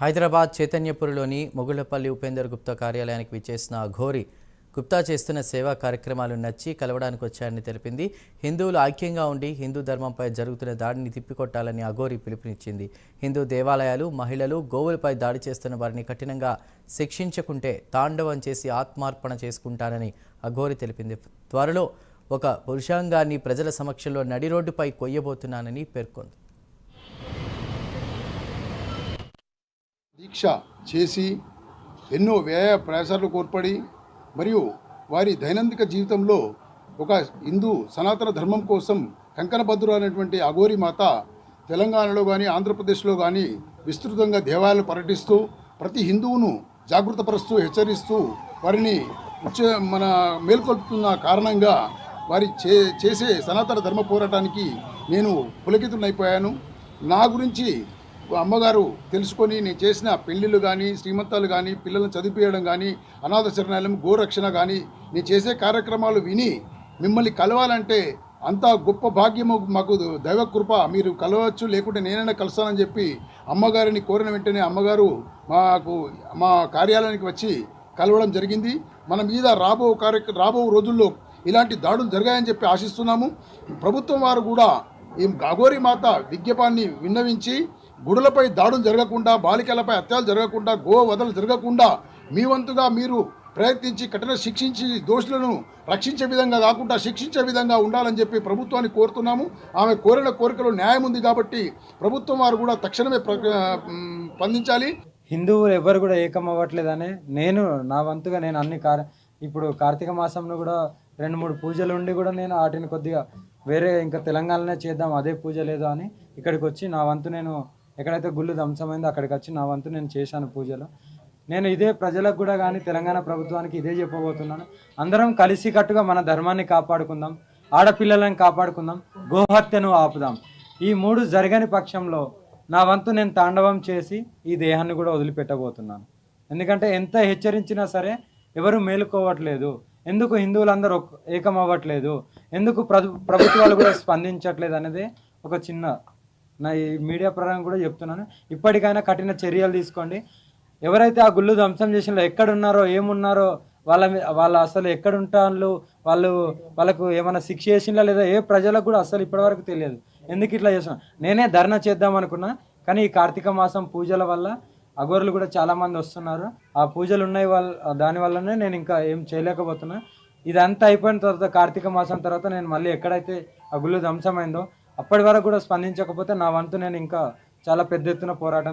హైదరాబాద్ చైతన్యపురిలోని మొగుళ్ళపల్లి ఉపేందర్ గుప్తా కార్యాలయానికి విచ్చేసిన ఘోరి గుప్తా చేస్తున్న సేవా కార్యక్రమాలు నచ్చి కలవడానికి వచ్చారని తెలిపింది. హిందువులు ఐక్యంగా ఉండి హిందూ ధర్మంపై జరుగుతున్న దాడిని తిప్పికొట్టాలని అఘోరి పిలుపునిచ్చింది. హిందూ దేవాలయాలు మహిళలు గోవులపై దాడి చేస్తున్న వారిని కఠినంగా శిక్షించకుంటే తాండవం చేసి ఆత్మార్పణ చేసుకుంటానని అఘోరి తెలిపింది. త్వరలో ఒక పురుషాంగాన్ని ప్రజల సమక్షంలో నడి రోడ్డుపై కొయ్యబోతున్నానని పేర్కొంది. దీక్ష చేసి ఎన్నో వ్యయ ప్రయాసాలు కోర్పడి మరియు వారి దైనందిక జీవితంలో ఒక హిందూ సనాతన ధర్మం కోసం కంకనభద్రు అనేటువంటి అఘోరి మాత తెలంగాణలో కానీ ఆంధ్రప్రదేశ్లో కానీ విస్తృతంగా దేవాలయాలు పర్యటిస్తూ ప్రతి హిందువును జాగృతపరుస్తూ హెచ్చరిస్తూ వారిని ఉచ్చ మన మేల్కొల్పుతున్న కారణంగా వారి చే చేసే సనాతన ధర్మ పోరాటానికి నేను పులకితునైపోయాను నా గురించి అమ్మగారు తెలుసుకొని నేను చేసిన పెళ్ళిళ్ళు కానీ శ్రీమంతాలు కానీ పిల్లలను చదివించడం కానీ అనాథ శరణాలయం గోరక్షణ కానీ నేను చేసే కార్యక్రమాలు విని మిమ్మల్ని కలవాలంటే అంత గొప్ప భాగ్యము మాకు దైవ కృప. మీరు కలవచ్చు లేకుంటే నేనైనా కలుస్తానని చెప్పి అమ్మగారిని కోరిన వెంటనే అమ్మగారు మాకు మా కార్యాలయానికి వచ్చి కలవడం జరిగింది. మన మీద రాబో కార్య రాబో రోజుల్లో ఇలాంటి దాడులు జరగాయని చెప్పి ఆశిస్తున్నాము. ప్రభుత్వం వారు కూడా ఈ అఘోరి మాత విజ్ఞపాన్ని విన్నవించి గుడులపై దాడులు జరగకుండా బాలికలపై హత్యలు జరగకుండా గో వదలు జరగకుండా మీ వంతుగా మీరు ప్రయత్నించి కఠిన శిక్షించి దోషులను రక్షించే విధంగా కాకుండా శిక్షించే విధంగా ఉండాలని చెప్పి ప్రభుత్వాన్ని కోరుతున్నాము. ఆమె కోరిన కోరికలో న్యాయం ఉంది కాబట్టి ప్రభుత్వం వారు కూడా తక్షణమే స్పందించాలి. హిందువులు ఎవరు కూడా ఏకం అవ్వట్లేదని నేను నా వంతుగా నేను అన్ని కార్ ఇప్పుడు కార్తీక మాసంలో కూడా రెండు మూడు పూజలు ఉండి కూడా నేను వాటిని కొద్దిగా వేరే ఇంకా తెలంగాణలోనే చేద్దాం అదే పూజ లేదు అని ఇక్కడికి వచ్చి నా వంతు నేను ఎక్కడైతే గుళ్ళు ధ్వంసమైందో అక్కడికి వచ్చి నా వంతు నేను చేశాను పూజలు. నేను ఇదే ప్రజలకు కూడా కానీ తెలంగాణ ప్రభుత్వానికి ఇదే చెప్పబోతున్నాను. అందరం కలిసికట్టుగా మన ధర్మాన్ని కాపాడుకుందాం ఆడపిల్లలను కాపాడుకుందాం గోహత్యను ఆపుదాం. ఈ మూడు జరగని పక్షంలో నా వంతు నేను తాండవం చేసి ఈ దేహాన్ని కూడా వదిలిపెట్టబోతున్నాను. ఎందుకంటే ఎంత హెచ్చరించినా సరే ఎవరు మేలుకోవట్లేదు. ఎందుకు హిందువులందరూ ఏకమవ్వట్లేదు? ఏకం అవ్వట్లేదు ఎందుకు ప్రభు ప్రభుత్వాలు కూడా స్పందించట్లేదు అనేది ఒక చిన్న నా ఈ మీడియా ప్రకారం కూడా చెప్తున్నాను. ఇప్పటికైనా కఠిన చర్యలు తీసుకోండి. ఎవరైతే ఆ గుళ్ళు ధ్వంసం చేసినో ఎక్కడున్నారో ఏమున్నారో వాళ్ళ మీ- వాళ్ళ అసలు ఎక్కడుంటారు వాళ్ళు వాళ్ళకు ఏమైనా శిక్ష చేసినా లేదా ఏ ప్రజలకు కూడా అసలు ఇప్పటివరకు తెలియదు. ఎందుకు ఇట్లా చేసిన నేనే ధర్నా చేద్దాం అనుకున్నా కానీ ఈ కార్తీక మాసం పూజల వల్ల అగోర్లు కూడా చాలామంది వస్తున్నారు. ఆ పూజలు ఉన్నాయి వాళ్ళ దానివల్లనే నేను ఇంకా ఏం చేయలేకపోతున్నా. ఇదంతా అయిపోయిన తర్వాత కార్తీక మాసం తర్వాత నేను మళ్ళీ ఎక్కడైతే ఆ గుళ్ళు ధ్వంసమైందో అప్పటి వరకు కూడా స్పందించకపోతే నా వంతు నేను ఇంకా చాలా పెద్ద ఎత్తున పోరాటం